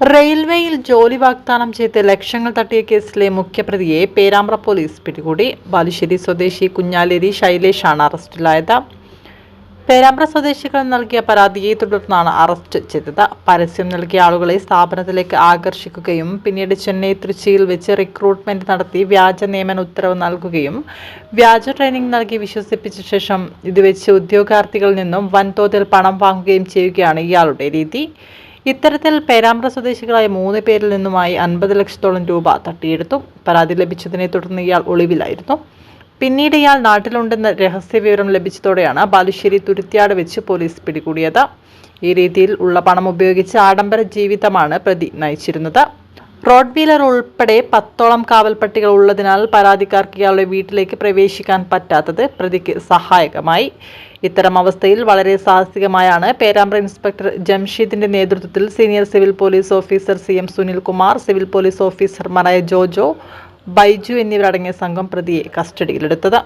റെയിൽവേയിൽ ജോലി വാഗ്ദാനം ചെയ്ത് ലക്ഷങ്ങൾ തട്ടിയ കേസിലെ മുഖ്യപ്രതിയെ പേരാമ്പ്ര പോലീസ് പിടികൂടി. ബാലുശ്ശേരി സ്വദേശി കുഞ്ഞാലേരി ശൈലേഷാണ് അറസ്റ്റിലായത്. പേരാമ്പ്ര സ്വദേശികൾ നൽകിയ പരാതിയെ തുടർന്നാണ് അറസ്റ്റ് ചെയ്തത്. പരസ്യം നൽകിയ ആളുകളെ സ്ഥാപനത്തിലേക്ക് ആകർഷിക്കുകയും പിന്നീട് ചെന്നൈ തൃച്ചിയിൽ വെച്ച് റിക്രൂട്ട്മെന്റ് നടത്തി വ്യാജ നിയമന ഉത്തരവ് നൽകുകയും വ്യാജ ട്രെയിനിങ് നൽകി വിശ്വസിപ്പിച്ച ശേഷം ഇത് വെച്ച് ഉദ്യോഗാർത്ഥികളിൽ നിന്നും വൻതോതിൽ പണം വാങ്ങുകയും ചെയ്യുകയാണ് ഇയാളുടെ രീതി. ഇത്തരത്തിൽ പേരാമ്പ്ര സ്വദേശികളായ മൂന്ന് പേരിൽ നിന്നുമായി അൻപത് ലക്ഷത്തോളം രൂപ തട്ടിയെടുത്തു. പരാതി ലഭിച്ചതിനെ തുടർന്ന് ഇയാൾ ഒളിവിലായിരുന്നു. പിന്നീട് ഇയാൾ നാട്ടിലുണ്ടെന്ന രഹസ്യവിവരം ലഭിച്ചതോടെയാണ് ബാലുശ്ശേരി തുരുത്തിയാട് വെച്ച് പോലീസ് പിടികൂടിയത്. ഈ രീതിയിൽ ഉള്ള പണം ഉപയോഗിച്ച് ആഡംബര ജീവിതമാണ് പ്രതി നയിച്ചിരുന്നത്. റോഡ് വീലർ ഉൾപ്പെടെ പത്തോളം കാവൽപ്പട്ടികൾ ഉള്ളതിനാൽ പരാതിക്കാർക്ക് ഇയാളുടെ വീട്ടിലേക്ക് പ്രവേശിക്കാൻ പറ്റാത്തത് പ്രതിക്ക് സഹായകമായി. ഇത്തരം അവസ്ഥയിൽ വളരെ സാഹസികമായാണ് പേരാമ്പ്ര ഇൻസ്പെക്ടർ ജംഷീദിന്റെ നേതൃത്വത്തിൽ senior civil police officer C M Sunilkumar civil police ഓഫീസർമാരായ ജോജോ ബൈജു എന്നിവരടങ്ങിയ സംഘം പ്രതിയെ കസ്റ്റഡിയിലെടുത്തത്.